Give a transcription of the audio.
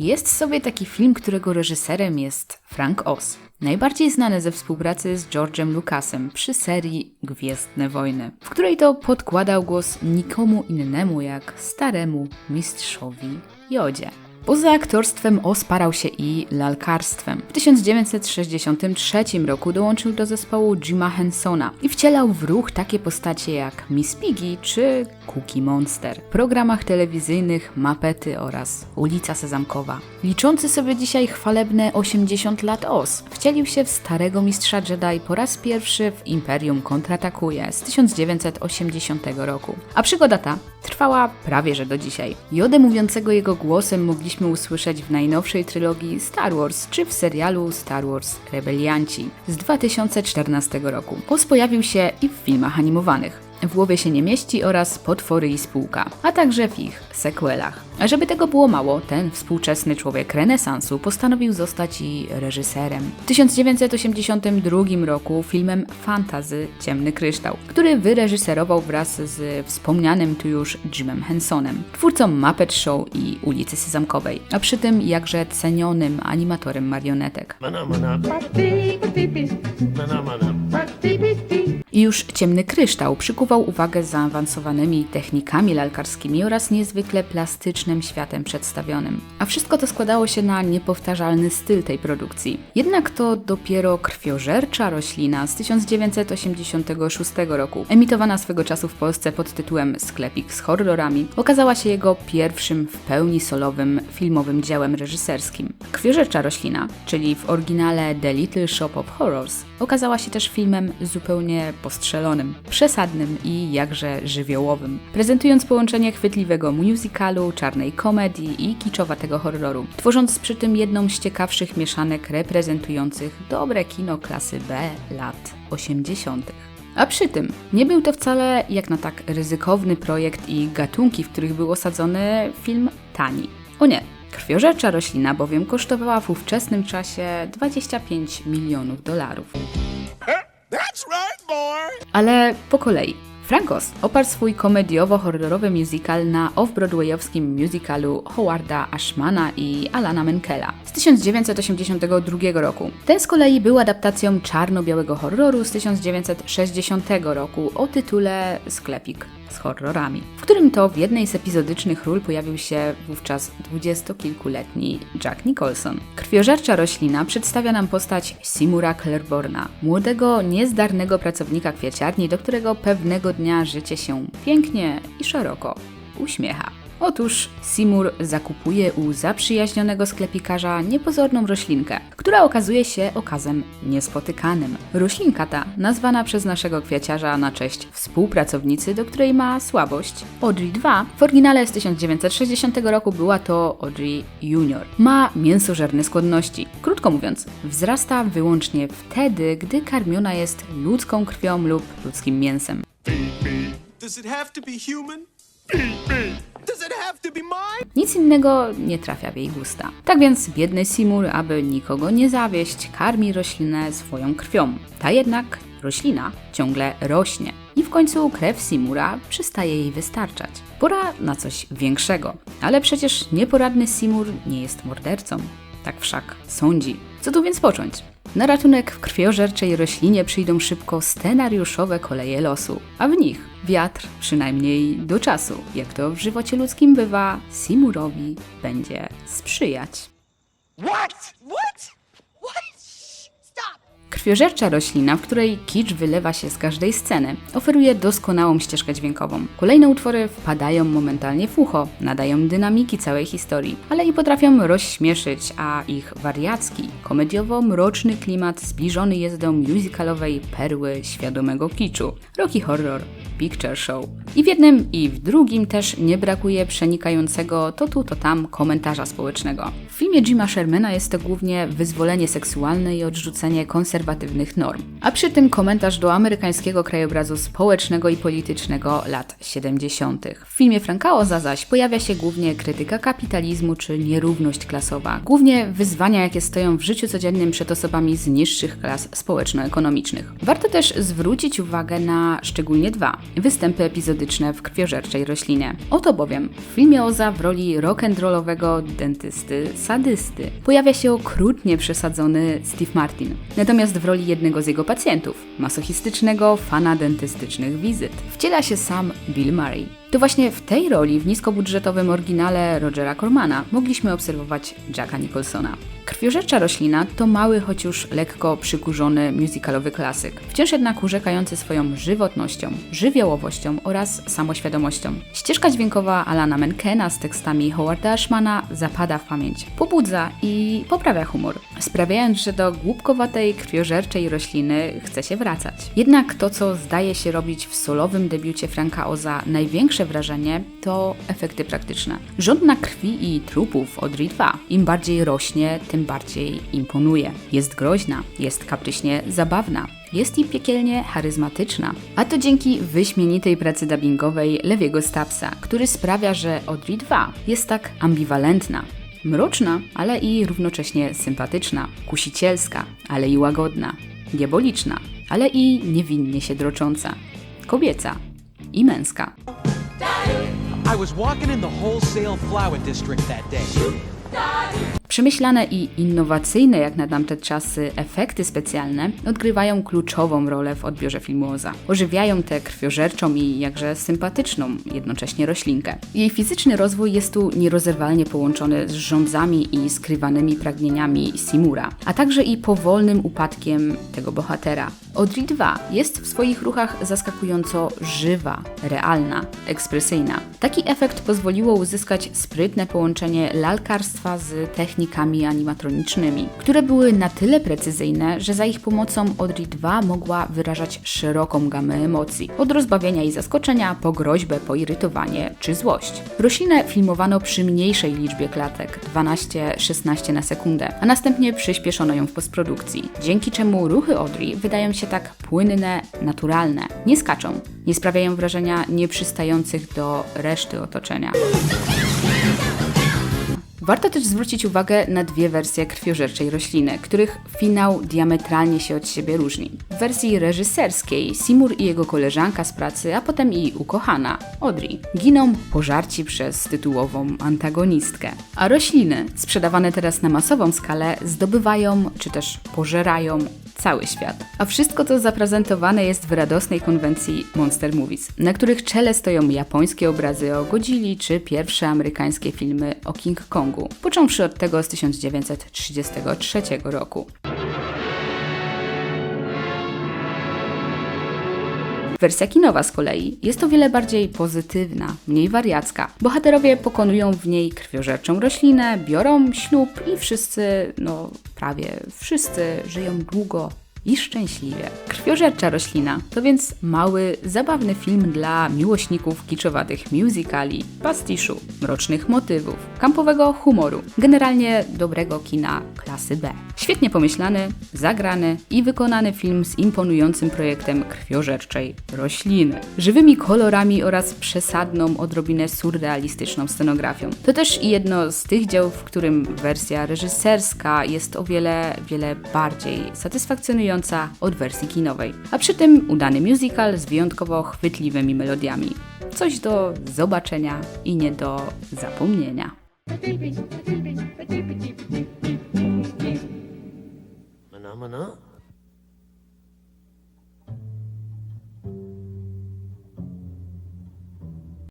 Jest sobie taki film, którego reżyserem jest Frank Oz. Najbardziej znany ze współpracy z George'em Lucasem przy serii Gwiezdne Wojny, w której to podkładał głos nikomu innemu jak staremu mistrzowi Jodzie. Poza aktorstwem osparał się i lalkarstwem. W 1963 roku dołączył do zespołu Jima Hensona i wcielał w ruch takie postacie jak Miss Piggy czy Cookie Monster. W programach telewizyjnych Mapety oraz Ulica Sezamkowa. Liczący sobie dzisiaj chwalebne 80 lat os, wcielił się w starego mistrza Jedi po raz pierwszy w Imperium kontratakuje z 1980 roku. A przygoda ta trwała prawie że do dzisiaj. Jodę mówiącego jego głosem mogliśmy usłyszeć w najnowszej trylogii Star Wars czy w serialu Star Wars Rebelianci z 2014 roku. Os pojawił się i w filmach animowanych. W głowie się nie mieści oraz Potwory i spółka, a także w ich sequelach. A żeby tego było mało, ten współczesny człowiek renesansu postanowił zostać i reżyserem. W 1982 roku filmem Fantazy Ciemny Kryształ, który wyreżyserował wraz z wspomnianym tu już Jimem Hensonem, twórcą Muppet Show i Ulicy Sezamkowej, a przy tym jakże cenionym animatorem marionetek. Mana mana. I już ciemny kryształ przykuwał uwagę zaawansowanymi technikami lalkarskimi oraz niezwykle plastycznym światem przedstawionym. A wszystko to składało się na niepowtarzalny styl tej produkcji. Jednak to dopiero krwiożercza roślina z 1986 roku, emitowana swego czasu w Polsce pod tytułem Sklepik z horrorami, okazała się jego pierwszym w pełni solowym filmowym dziełem reżyserskim. Krwiożercza roślina, czyli w oryginale The Little Shop of Horrors, okazała się też filmem zupełnie postrzelonym, przesadnym i jakże żywiołowym, prezentując połączenie chwytliwego musicalu, czarnej komedii i kiczowatego horroru, tworząc przy tym jedną z ciekawszych mieszanek reprezentujących dobre kino klasy B lat 80. A przy tym nie był to wcale jak na tak ryzykowny projekt i gatunki, w których był osadzony film tani. O nie, krwiożercza roślina bowiem kosztowała w ówczesnym czasie 25 milionów dolarów. Right. Ale po kolei. Frankos oparł swój komediowo-horrorowy musical na off-broadwayowskim musicalu Howarda Ashmana i Alana Menkela z 1982 roku. Ten z kolei był adaptacją czarno-białego horroru z 1960 roku o tytule Sklepik z horrorami, w którym to w jednej z epizodycznych ról pojawił się wówczas dwudziestokilkuletni Jack Nicholson. Krwiożercza roślina przedstawia nam postać Simura Claiborna, młodego, niezdarnego pracownika kwieciarni, do którego pewnego dnia życie się pięknie i szeroko uśmiecha. Otóż Simur zakupuje u zaprzyjaźnionego sklepikarza niepozorną roślinkę, która okazuje się okazem niespotykanym. Roślinka ta, nazwana przez naszego kwiaciarza na cześć współpracownicy, do której ma słabość, Audrey 2, w oryginale z 1960 roku była to Audrey Junior. Ma mięsożerne skłonności. Krótko mówiąc, wzrasta wyłącznie wtedy, gdy karmiona jest ludzką krwią lub ludzkim mięsem. Does it have to be human? Nic innego nie trafia w jej gusta. Tak więc biedny Simur, aby nikogo nie zawieść, karmi roślinę swoją krwią. Ta jednak roślina ciągle rośnie i w końcu krew Simura przestaje jej wystarczać. Pora na coś większego. Ale przecież nieporadny Simur nie jest mordercą. Tak wszak sądzi. Co tu więc począć? Na ratunek w krwiożerczej roślinie przyjdą szybko scenariuszowe koleje losu, a w nich wiatr, przynajmniej do czasu, jak to w żywocie ludzkim bywa, Simurowi będzie sprzyjać. What? What? Krwiożercza roślina, w której kicz wylewa się z każdej sceny, oferuje doskonałą ścieżkę dźwiękową. Kolejne utwory wpadają momentalnie w ucho, nadają dynamiki całej historii, ale i potrafią rozśmieszyć, a ich wariacki, komediowo-mroczny klimat zbliżony jest do musicalowej perły świadomego kiczu, Rocky Horror Picture Show. I w jednym i w drugim też nie brakuje przenikającego to tu, to tam komentarza społecznego. W filmie Jima Shermana jest to głównie wyzwolenie seksualne i odrzucenie konserwatywnych konserwatywnych norm. A przy tym komentarz do amerykańskiego krajobrazu społecznego i politycznego lat 70. W filmie Franka Oza zaś pojawia się głównie krytyka kapitalizmu czy nierówność klasowa, głównie wyzwania, jakie stoją w życiu codziennym przed osobami z niższych klas społeczno-ekonomicznych. Warto też zwrócić uwagę na szczególnie dwa występy epizodyczne w krwiożerczej roślinie. Oto bowiem w filmie Oza w roli rock'n'rollowego dentysty, sadysty pojawia się okrutnie przesadzony Steve Martin, natomiast w roli jednego z jego pacjentów, masochistycznego fana dentystycznych wizyt, wciela się sam Bill Murray. To właśnie w tej roli w niskobudżetowym oryginale Rogera Cormana mogliśmy obserwować Jacka Nicholsona. Krwiożercza roślina to mały, choć już lekko przykurzony musicalowy klasyk, wciąż jednak urzekający swoją żywotnością, żywiołowością oraz samoświadomością. Ścieżka dźwiękowa Alana Menkena z tekstami Howarda Ashmana zapada w pamięć, pobudza i poprawia humor, sprawiając, że do głupkowatej krwiożerczej rośliny chce się wracać. Jednak to, co zdaje się robić w solowym debiucie Franka Oza największe wrażenie, to efekty praktyczne. Żądna krwi i trupów Audrey 2. Im bardziej rośnie, tym bardziej imponuje. Jest groźna, jest kapryśnie zabawna, jest i piekielnie charyzmatyczna. A to dzięki wyśmienitej pracy dubbingowej Lewiego Stapsa, który sprawia, że Audrey 2 jest tak ambiwalentna. Mroczna, ale i równocześnie sympatyczna, kusicielska, ale i łagodna, diaboliczna, ale i niewinnie się drocząca, kobieca i męska. I was walking in the wholesale flower district that day. Przemyślane i innowacyjne jak na tamte czasy efekty specjalne odgrywają kluczową rolę w odbiorze filmu Oza. Ożywiają tę krwiożerczą i jakże sympatyczną jednocześnie roślinkę. Jej fizyczny rozwój jest tu nierozerwalnie połączony z żądzami i skrywanymi pragnieniami Simura, a także i powolnym upadkiem tego bohatera. Audrey 2 jest w swoich ruchach zaskakująco żywa, realna, ekspresyjna. Taki efekt pozwoliło uzyskać sprytne połączenie lalkarstwa z technikami animatronicznymi, które były na tyle precyzyjne, że za ich pomocą Audrey 2 mogła wyrażać szeroką gamę emocji, od rozbawienia i zaskoczenia po groźbę, poirytowanie czy złość. Roślinę filmowano przy mniejszej liczbie klatek 12-16 na sekundę, a następnie przyspieszono ją w postprodukcji, dzięki czemu ruchy Audrey wydają się tak płynne, naturalne, nie skaczą, nie sprawiają wrażenia nieprzystających do reszty otoczenia. Warto też zwrócić uwagę na dwie wersje krwiożerczej rośliny, których finał diametralnie się od siebie różni. W wersji reżyserskiej Simur i jego koleżanka z pracy, a potem i ukochana, Audrey, giną pożarci przez tytułową antagonistkę. A rośliny, sprzedawane teraz na masową skalę, zdobywają czy też pożerają cały świat. A wszystko to zaprezentowane jest w radosnej konwencji Monster Movies, na których czele stoją japońskie obrazy o Godzilli czy pierwsze amerykańskie filmy o King Kongu, począwszy od tego z 1933 roku. Wersja kinowa z kolei jest o wiele bardziej pozytywna, mniej wariacka. Bohaterowie pokonują w niej krwiożerczą roślinę, biorą ślub i wszyscy, no prawie wszyscy żyją długo i szczęśliwie. Krwiożercza roślina to więc mały, zabawny film dla miłośników kiczowatych musicali, pastiszu, mrocznych motywów, kampowego humoru, generalnie dobrego kina klasy B. Świetnie pomyślany, zagrany i wykonany film z imponującym projektem krwiożerczej rośliny, żywymi kolorami oraz przesadną, odrobinę surrealistyczną scenografią. To też jedno z tych dzieł, w którym wersja reżyserska jest o wiele, wiele bardziej satysfakcjonująca od wersji kinowej. A przy tym udany musical z wyjątkowo chwytliwymi melodiami. Coś do zobaczenia i nie do zapomnienia. Mana mana.